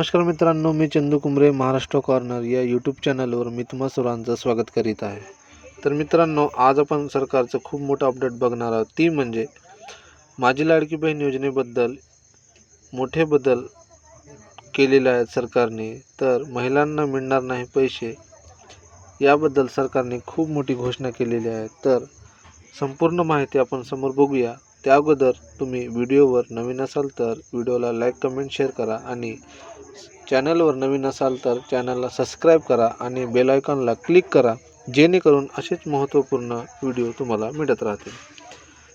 नमस्कार मित्रांनो मी चंदू कुंबरे महाराष्ट्र कॉर्नर या यूट्यूब चॅनलवर मी तुम्हा सर्वांचं स्वागत करीत आहे. तर मित्रांनो आज आपण सरकारचं खूप मोठं अपडेट बघणार आहोत. ती म्हणजे माझी लाडकी बहीण योजनेबद्दल मोठे बदल केलेले आहेत सरकारने. तर महिलांना मिळणार नाही पैसे याबद्दल सरकारने खूप मोठी घोषणा केलेली आहे. तर संपूर्ण माहिती आपण समोर बघूया. त्या अगोदर तुम्ही व्हिडिओवर नवीन असाल तर व्हिडिओला लाईक कमेंट शेअर करा आणि चॅनलवर नवीन असाल तर चॅनलला सबस्क्राईब करा आणि बेल आयकॉनला क्लिक करा जेणेकरून असेच महत्त्वपूर्ण व्हिडिओ तुम्हाला मिळत राहतील.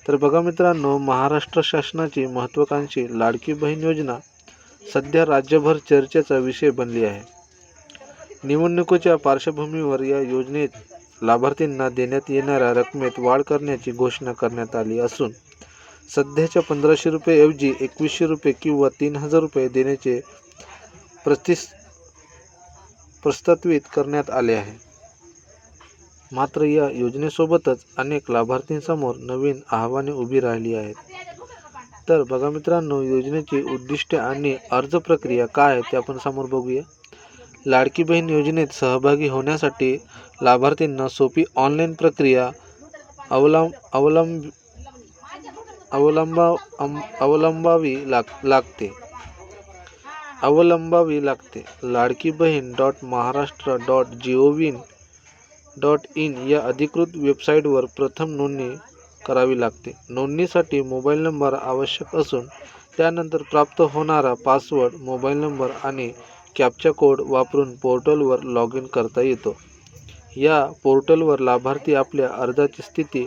तर बघा मित्रांनो महाराष्ट्र शासनाची महत्त्वाकांक्षी लाडकी बहीण योजना सध्या राज्यभर चर्चेचा विषय बनली आहे. निवडणुकीच्या पार्श्वभूमीवर या योजनेत लाभार्थींना देण्यात येणाऱ्या रकमेत वाढ करण्याची घोषणा करण्यात आली असून सध्याच्या पंधराशे रुपयेऐवजी एकवीसशे रुपये किंवा तीन हजार रुपये देण्याचे प्रतिस प्रस्तावित करण्यात आले आहे. मात्र या योजनेसोबतच अनेक लाभार्थींसमोर नवीन आव्हाने उभी राहिली आहेत. तर बघा मित्रांनो योजनेची उद्दिष्टे आणि अर्ज प्रक्रिया काय आहे ते आपण समोर बघूया. लाडकी बहीण योजनेत सहभागी होण्यासाठी लाभार्थींना सोपी ऑनलाईन प्रक्रिया अवलंब अवलंब अवलंबा अम- अवलंबावी लाग लागते. अवलंबावी लागते. Ladki Bahin dot Maharashtra dot G O V dot in या अधिकृत वेबसाईटवर प्रथम नोंदणी करावी लागते. नोंदणीसाठी मोबाईल नंबर आवश्यक असून त्यानंतर प्राप्त होणारा पासवर्ड मोबाईल नंबर आणि कॅप्चा कोड वापरून पोर्टलवर लॉग इन करता येतो. या पोर्टलवर लाभार्थी आपल्या अर्जाची स्थिती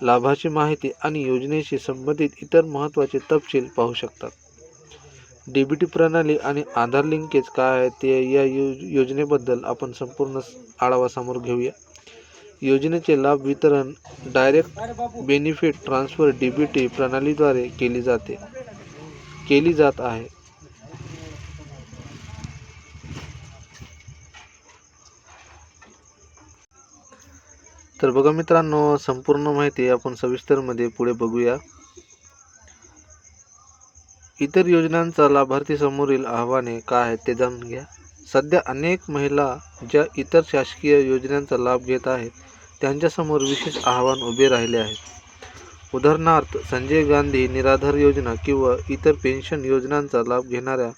लाभाची माहिती आणि योजनेशी संबंधित इतर महत्त्वाचे तपशील पाहू शकतात. डी बी टी प्रणाली आणि आधार लिंकेज काय आहे ते या यो योजनेबद्दल आपण संपूर्ण आढावा समोर घेऊया. योजनेचे लाभ वितरण direct benefit transfer D B T प्रणालीद्वारे केली जाते. केली जात आहे. तर बघा मित्रांनो संपूर्ण माहिती आपण सविस्तरमध्ये पुढे बघूया. इतर योजनांचा लाभार्थीसमोरील आव्हाने काय आहेत ते जाणून घ्या. सध्या अनेक महिला ज्या इतर शासकीय योजनांचा लाभ घेत आहेत त्यांच्यासमोर विशेष आव्हान उभे राहिले आहेत. उदाहरणार्थ संजय गांधी निराधार योजना किंवा इतर पेन्शन योजनांचा लाभ घेणाऱ्या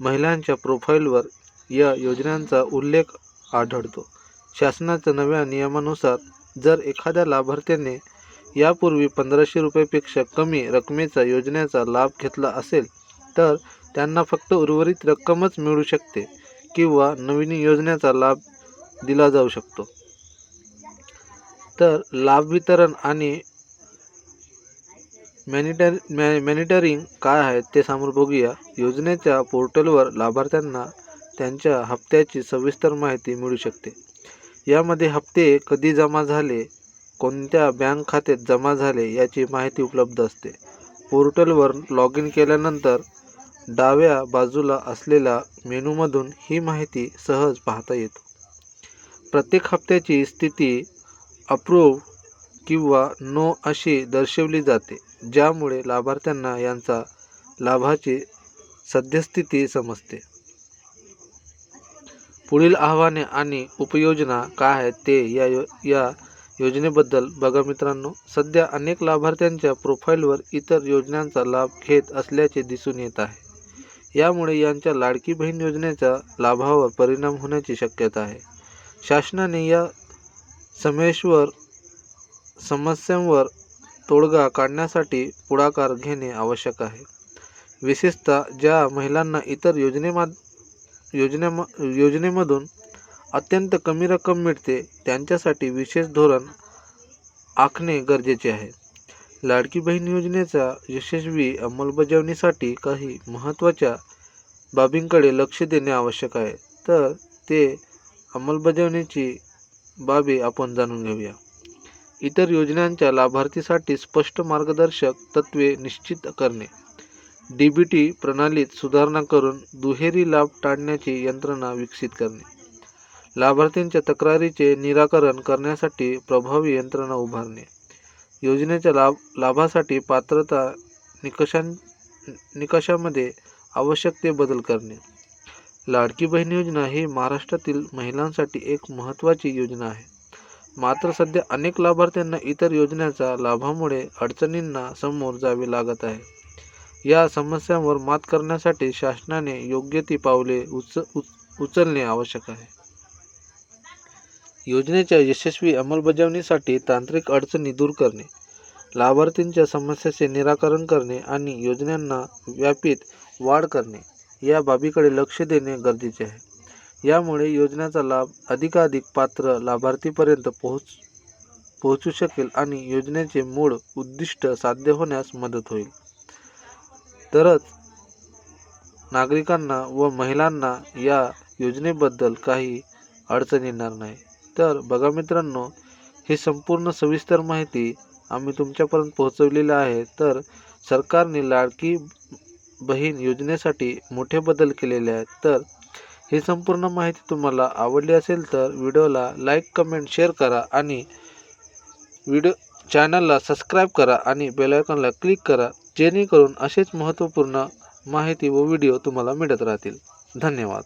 महिलांच्या प्रोफाईलवर या योजनांचा उल्लेख आढळतो. शासनाच्या नव्या नियमानुसार जर एखाद्या लाभार्थ्याने यापूर्वी पंधराशे रुपयापेक्षा कमी रकमेचा योजनेचा लाभ घेतला असेल तर त्यांना फक्त उर्वरित रक्कमच मिळू शकते किंवा नवीन योजनेचा लाभ दिला जाऊ शकतो. तर लाभ वितरण आणि मॅनिटर मॅ मॅनिटरिंग काय आहे ते समोर बघूया. योजनेच्या पोर्टलवर लाभार्थ्यांना त्यांच्या हप्त्याची सविस्तर माहिती मिळू शकते. यामध्ये हप्ते कधी जमा झाले कोणत्या बँक खात्यात जमा झाले याची माहिती उपलब्ध असते. पोर्टलवर लॉग इन केल्यानंतर डाव्या बाजूला असलेल्या मेनूमधून ही माहिती सहज पाहता येतो. प्रत्येक हप्त्याची स्थिती अप्रूव्ह किंवा नो अशी दर्शवली जाते ज्यामुळे लाभार्थ्यांना यांचा लाभाची सद्यस्थिती समजते. पुढील आव्हाने आणि उपयोजना काय आहेत ते या यो या योजनेबद्दल बघा मित्रांनो. सध्या अनेक लाभार्थ्यांच्या प्रोफाईलवर इतर योजनांचा लाभ घेत असल्याचे दिसून येत आहे. यामुळे यांच्या लाडकी बहीण योजनेच्या लाभावर परिणाम होण्याची शक्यता आहे. शासनाने या समेश्वर समस्यांवर तोडगा काढण्यासाठी पुढाकार घेणे आवश्यक आहे. विशेषतः ज्या महिलांना इतर योजनेमा योजनेम योजनेमधून अत्यंत कमी रक्कम मिळते त्यांच्यासाठी विशेष धोरण आखणे गरजेचे आहे. लाडकी बहीण योजनेचा यशस्वी अंमलबजावणीसाठी काही महत्त्वाच्या बाबींकडे लक्ष देणे आवश्यक आहे. तर ते अंमलबजावणीची बाबी आपण जाणून घेऊया. इतर योजनांच्या लाभार्थीसाठी स्पष्ट मार्गदर्शक तत्त्वे निश्चित करणे. डी बी टी प्रणालीत सुधारणा करून दुहेरी लाभ टाळण्याची यंत्रणा विकसित करणे. लाभार्थींच्या तक्रारीचे निराकरण करण्यासाठी प्रभावी यंत्रणा उभारणे. योजनेच्या लाभ लाभासाठी पात्रता निकषां निकषामध्ये आवश्यक ते बदल करणे. लाडकी बहीण योजना ही महाराष्ट्रातील महिलांसाठी एक महत्त्वाची योजना आहे. मात्र सध्या अनेक लाभार्थ्यांना इतर योजनेच्या लाभामुळे अडचणींना समोर जावे लागत आहे. या समस्यांवर मात करण्यासाठी शासनाने योग्य ती पावले उच उच उचलणे आवश्यक आहे. योजनेच्या यशस्वी अंमलबजावणीसाठी तांत्रिक अडचणी दूर करणे लाभार्थींच्या समस्येचे निराकरण करणे आणि योजनांना व्यापीत वाढ करणे या बाबीकडे लक्ष देणे गरजेचे आहे. यामुळे योजनेचा लाभ अधिकाधिक पात्र लाभार्थीपर्यंत पोहोच पोहोचू शकेल आणि योजनेचे मूळ उद्दिष्ट साध्य होण्यास मदत होईल. तरच नागरिकांना व महिलांना या योजनेबद्दल काही अडचण येणार नाही. तर बघा मित्रांनो ही संपूर्ण सविस्तर माहिती आम्ही तुमच्यापर्यंत पोहोचवलेली आहे. तर सरकारने लाडकी बहीण योजनेसाठी मोठे बदल केलेले आहेत. तर ही संपूर्ण माहिती तुम्हाला आवडली असेल तर व्हिडिओला लाईक कमेंट शेअर करा आणि व्हिडिओ चॅनलला सबस्क्राईब करा आणि बेलायकॉनला क्लिक करा. जेणेकरून असेच महत्त्वपूर्ण माहिती व व्हिडिओ तुम्हाला मिळत राहतील. धन्यवाद.